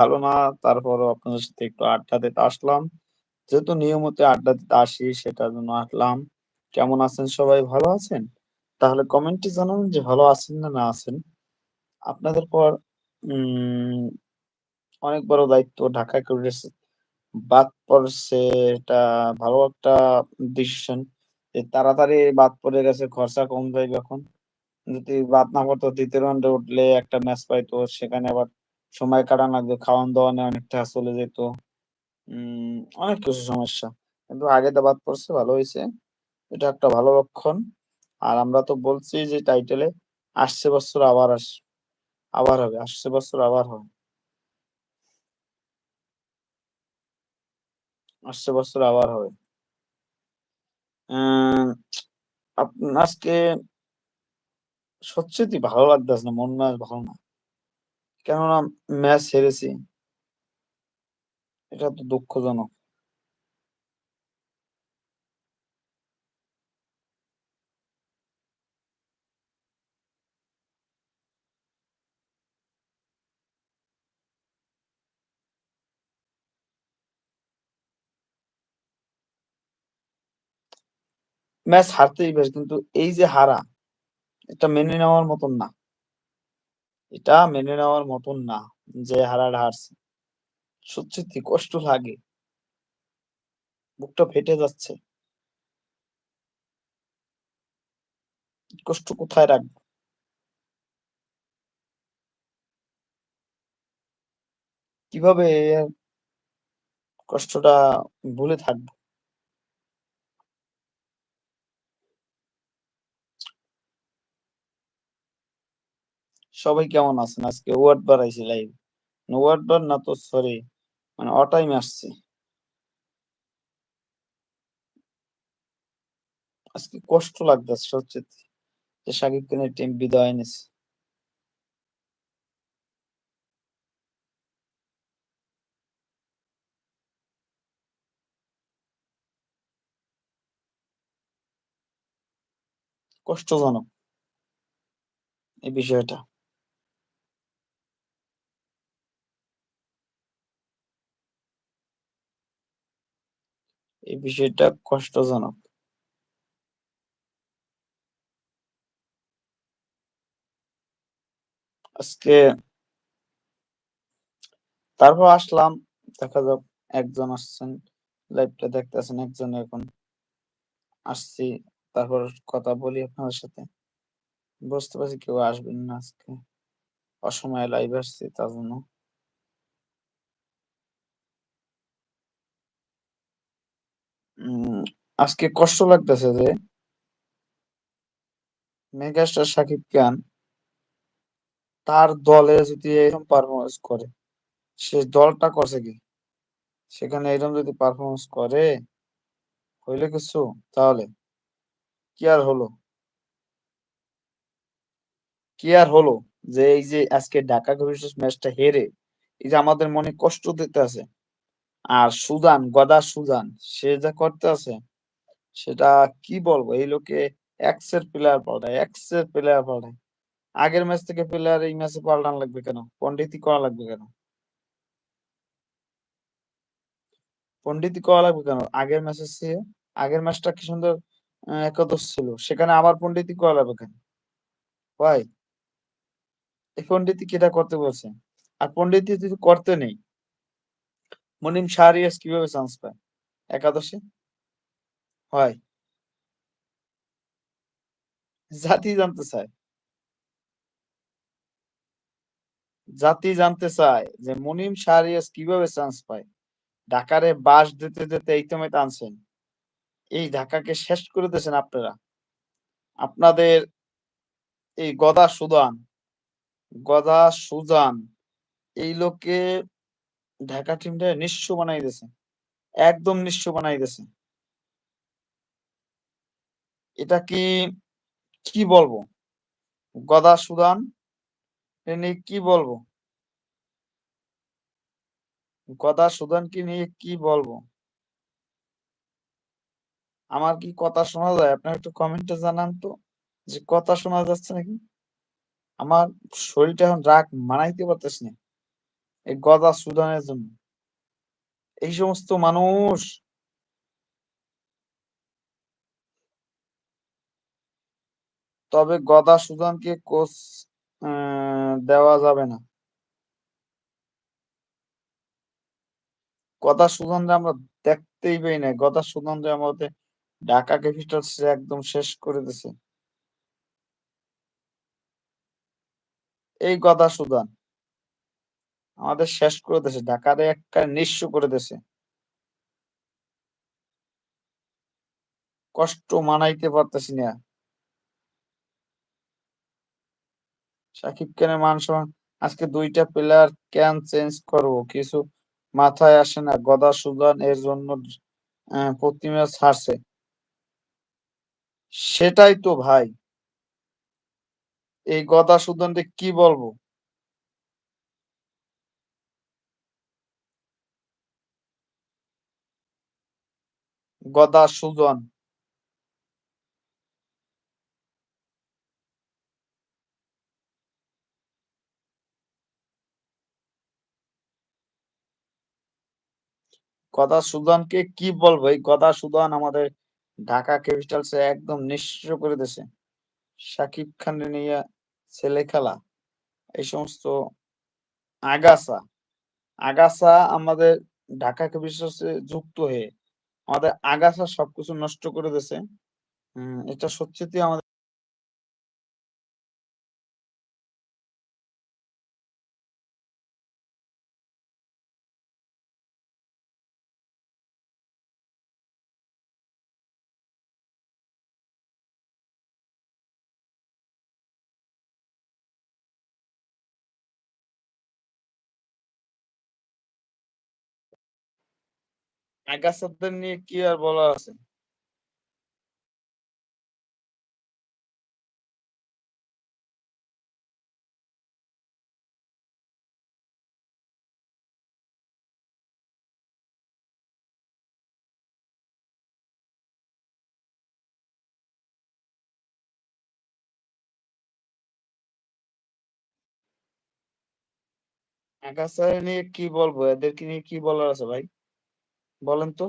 ভালো না তারপরও আপনাদের সাথে একটু আড্ডা দিতে আসলাম। যেহেতু নিয়মিত আড্ডা দিতে আসি সেটার জন্য আসলাম। কেমন আছেন সবাই ভালো আছেন? তাহলে কমেন্টে জানান যে ভালো আছেন না, না আছেন। আপনাদের পর অনেক বড় দায়িত্ব ঢাকায় করেছে বাদ পড়ছে এটা ভালো একটা ডিসিশন। যে তাড়াতাড়ি বাদ পড়ে গেছে খরচা কম যাইবে এখন। যদি বাদ না পড়তো দ্বিতীয় রাউন্ডে উঠলে একটা ম্যাচ পাইতো। সেখানে আবার সময় কাটানো লাগবে। খাওয়ান-দাওয়ানে অনেক টাকা চলে যেত। উম, অনেক কিছু সমস্যা। কিন্তু আগে তো বাদ পড়ছে, ভালো হয়েছে এটা একটা ভালো লক্ষণ। আর আমরা তো বলছি যে টাইটেলে আসছে বছর আবার আস, আবার হবে। আসছে বছর আবার হবে। আসছে বছর আবার হবে। আজকে সত্যিই ভালো লাগতেছে না। মন মেজাজ ভালো না। কেননা ম্যাচ হেরেছি। এটা তো দুঃখজনক। ম্যাচ হারতেই বেশ কিন্তু এই যে হারা, এটা মেনে নেওয়ার মতন না। এটা মেনে নেওয়ার মতন না যে হারাটা হারছি। সত্যি কষ্ট লাগে। বুকটা ফেটে যাচ্ছে। কষ্ট কোথায় রাখব? কীভাবে কষ্টটা ভুলে থাকব? সবাই কেমন আছেন? আজকে ওয়ার্ড বার আইছি লাইভ। ওয়ার্ড বার না তো সরি মানে অটাইমে আসছি। আজকে কষ্ট লাগতেছে সত্যি। যে শাকিব খানের টিম বিদায় নিছে। কষ্টজনক। এই বিষয়টা। এই বিষয়টা কষ্টজনক। আজকে তারপর আসলাম। দেখা যাক একজন আসছেন। লাইভটা দেখতেছেন একজন এখন। আসছি। তারপর কথা বলি আপনাদের সাথে। বুঝতে পারছি কেউ আসবেন না আজকে। অসময়ে লাইভ আসছি, তার জন্য। উম আজকে কষ্ট লাগতেছে যে মেগাস্টার শাকিব খান তার দলে যদি এরকম পারফরমেন্স করে, সে দলটা করছে কি? সেখানে এরকম যদি পারফরমেন্স করে, হইলে কিছু তাহলে? কি আর হলো? কি আর হলো? যে এই যে আজকে ঢাকা ক্যাপিটালস ম্যাচটা হেরে, এই যে আমাদের মনে কষ্ট দিতেছে। আর সুজান, গদা সুজান সে যা করতে আছে সেটা কি বলব? এই লোকে এক্সের প্লেয়ার পাল্টায়, এক্সের প্লেয়ার পাল্টায়। আগের ম্যাচ থেকে প্লেয়ার এই ম্যাচে পাল্টানো লাগবে কেন? পন্ডিতি করা লাগবে কেন? পন্ডিতি করা লাগবে কেন? আগের ম্যাচের চেয়ে আগের ম্যাচটা কি সুন্দর একাদশ ছিল। সেখানে আবার পন্ডিতি করা লাগবে কেন? হোয়াই? এই পন্ডিতি কেটা করতে বলছে? আর পন্ডিতি যদি করতে নেই মুনিম শাহরিয়াজ কীভাবে চান্স পায় একাদশে? হয় জাতি জানতে চায়। জাতি জানতে চায় যে মুনিম শাহরিয়াজ কীভাবে চান্স পায়? ঢাকারে বাঁশ দিতে, দিতে এইতো আনছেন। এই ঢাকাকে শেষ করে দিয়েছেন আপনারা। আপনাদের এই গদা সুদান, গদা সুজান এই লোকে ঢাকা টিমটা নিঃস্ব বানাই দিছে। একদম নিঃস্ব বানাই দিছে। এটা কি, কি বলব? গদা সুদান নিয়ে কি বলব? গদা সুদানকে নিয়ে কি বলব? আমার কি কথা শোনা যায়? আপনার একটু কমেন্টে জানান তো যে কথা শোনা যাচ্ছে নাকি? আমার শরীরটা এখন রাগ মানাইতে পারতেছি না। এই গদা সুদানের জন্য। এই সমস্ত মানুষ তবে গদা সুদানকে কোচ দেওয়া যাবে না। গদা সুদানরে আমরা দেখতেই পাই না গদা সুদানরে আমাদের ঢাকা ক্যাপিটালস একদম শেষ করে দিছে। এই গদা সুদান। আমাদের শেষ করে দিয়েছে, ঢাকারে একটা নিঃস্ব করে দিয়েছে। কষ্ট মানাইতে পারতেছি না। সাকিব খানের মান আজকে দুইটা প্লেয়ার ক্যান চেঞ্জ করব, কিছু মাথায় আসে না, গদা সুদান এর জন্য প্রতি হারছে। সেটাই তো ভাই। এই গদা সুদানকে কি বলব? গদা সুজন। গদা সুদানকে কি বলব? এই গদা সুদান আমাদের ঢাকা ক্যাপিটালস একদম নিঃস্ব করে দিয়েছে। সাকিব খান নিয়ে ছেলে খেলা, এই সমস্ত আগাছা আগাছা আমাদের ঢাকা ক্যাপিটালসে যুক্ত হয়ে আমাদের আগাছা সবকিছু নষ্ট করে দিয়েছে। এটা সত্যি আমাদের আগাছাদের নিয়ে কি আর বলা আছে? আগাছা নিয়ে কি বলব? এদেরকে নিয়ে কি বলার আছে ভাই? বলেন তো।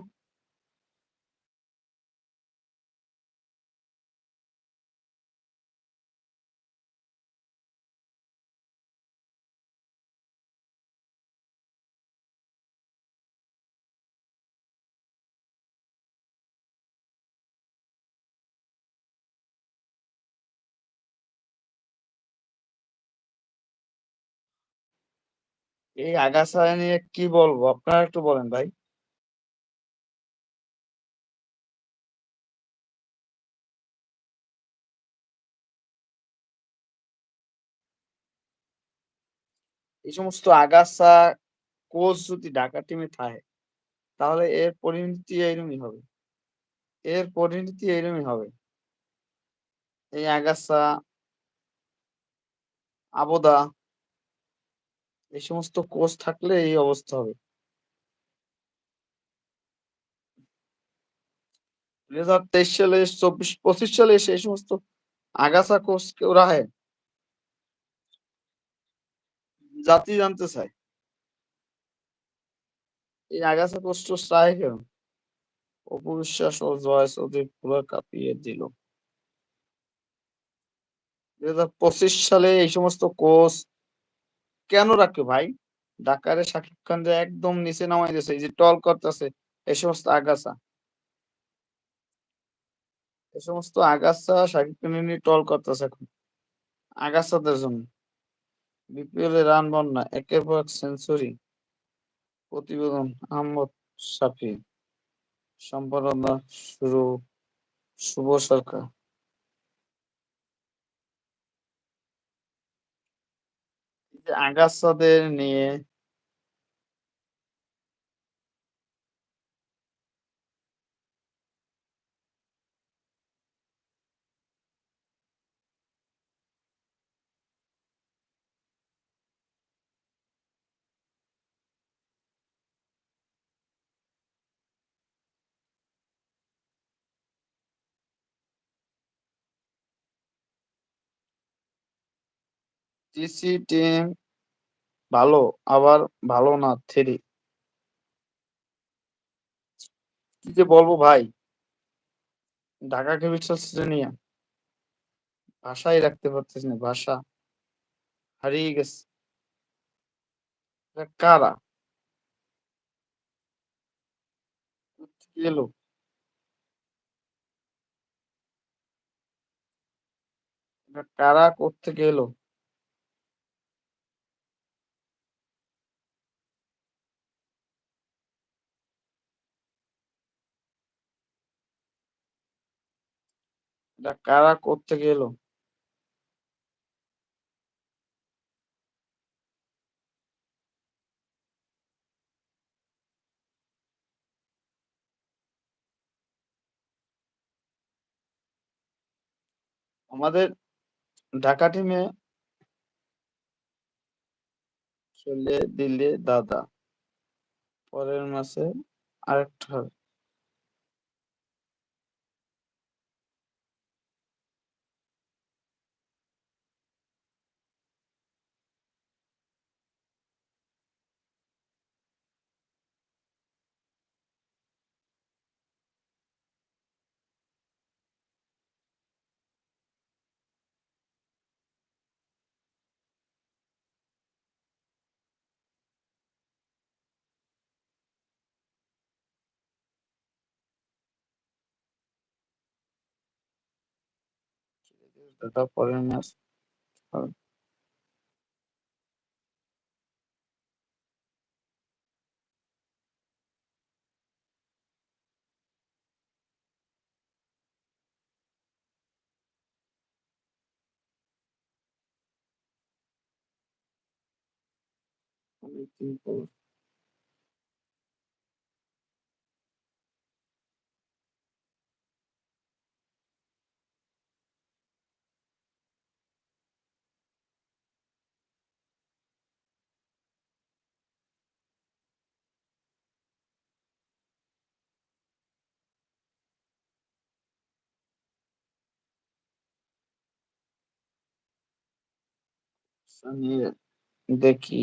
এই আগাছা নিয়ে কি বলব? আপনারা একটু বলেন ভাই। সমস্ত আগাছা কোচ যদি ঢাকা টিমে থাকে, তাহলে এর পরিণতি এরমই হবে। এর পরিণতি এরমই হবে। এই আগাছা, আবদা, এই সমস্ত কোচ থাকলে এই অবস্থা হবে। দুই হাজার তেইশ সালে, চব্বিশ, পঁচিশ সালে এসে এই সমস্ত আগাছা কোচ কেউ রাহে জাতি জানতে চায় এই আগাছা টোচ কেন? অপবিশ্বাস ও জয় চৌধুরী পুরো কাঁপিয়ে দিল। দুই হাজার পঁচিশ সালে এই সমস্ত কোচ কেন রাখে ভাই? ডাকারে শাকিব খান যে একদম নিচে নামাই দিয়েছে, এই যে টল করতেছে, এই সমস্ত আগাছা। এই সমস্ত আগাছা শাকিব খান টল করতেছে এখন, আগাছাদের জন্য। বিপিএল এ রান বন্যা একের পর এক সেঞ্চুরি। প্রতিবেদন, আহমদ সাফি। সম্পাদনা শুরু, শুভ সরকার। আগাছাদের নিয়ে টিসি টিম ভালো, আবার ভালো না 3 কি যে বলব ভাই? ঢাকা ক্যাপিটালস নিয়া ভাষাই রাখতে পারতেছি না, ভাষা। হারিয়ে গেছে। কারা? এলো? কারা কোত্থেকে এলো? এরা কারা কোত্থেকে এলো? আমাদের ঢাকা টিমে খেলে দিলে দাদা। পরের ম্যাচে আরেকটা হবে। দাদা পরের ম্যাচ হবে। অনেকদিন নিয়ে দেখি।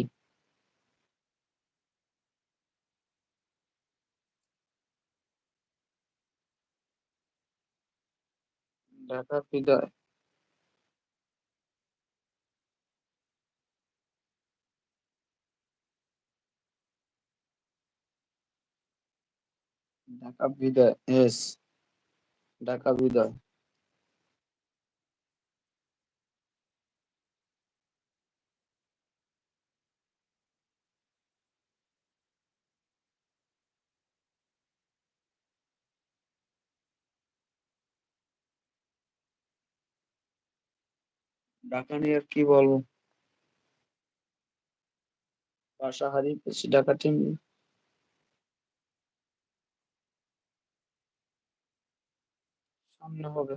ঢাকা বিদায়। ঢাকা বিদায়। ইয়েস। ঢাকা বিদায়। ঢাকা নিয়ে আর কি বলব? বাসা হারিয়ে ফেলছি ঢাকা টিম সামনে হবে।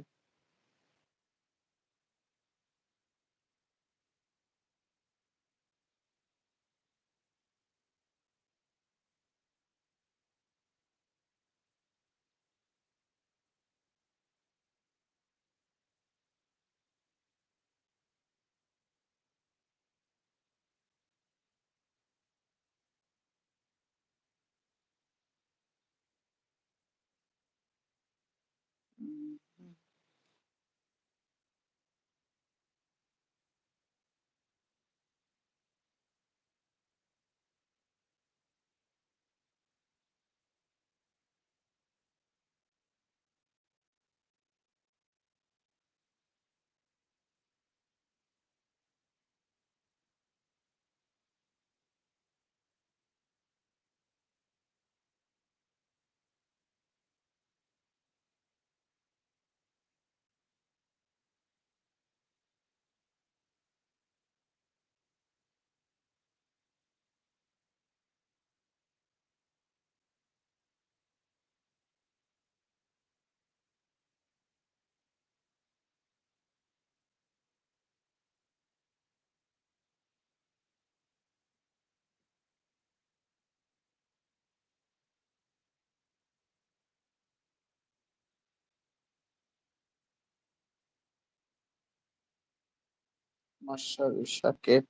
মাশরাফি সাকিব।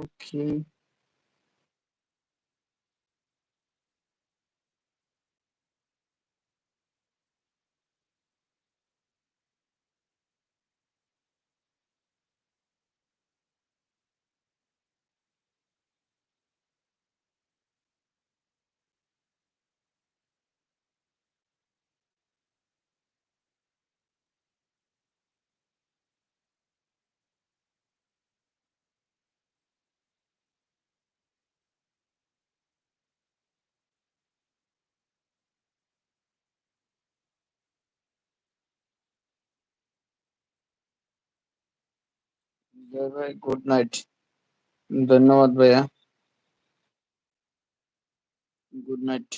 Okay. জয় ভাই গুড নাইট ধন্যবাদ ভাইয়া গুড নাইট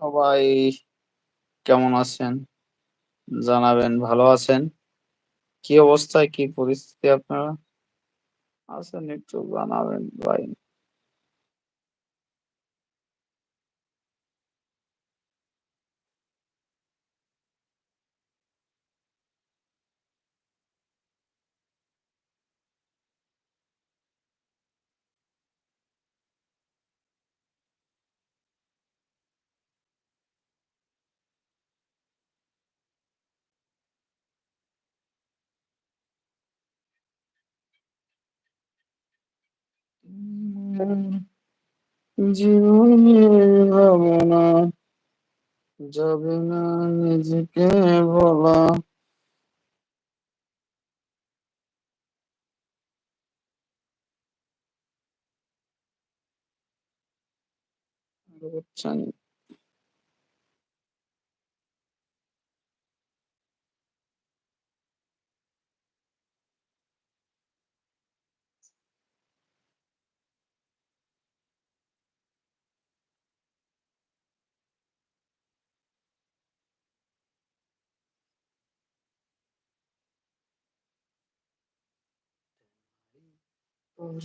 সবাই কেমন আছেন? জানাবেন, ভালো আছেন? কি অবস্থায়, কি পরিস্থিতি আপনারা? আছেন একটু জানাবেন, ভাই। জীবনের ভাবনা যাবে না নিজেকে বলা। Oh,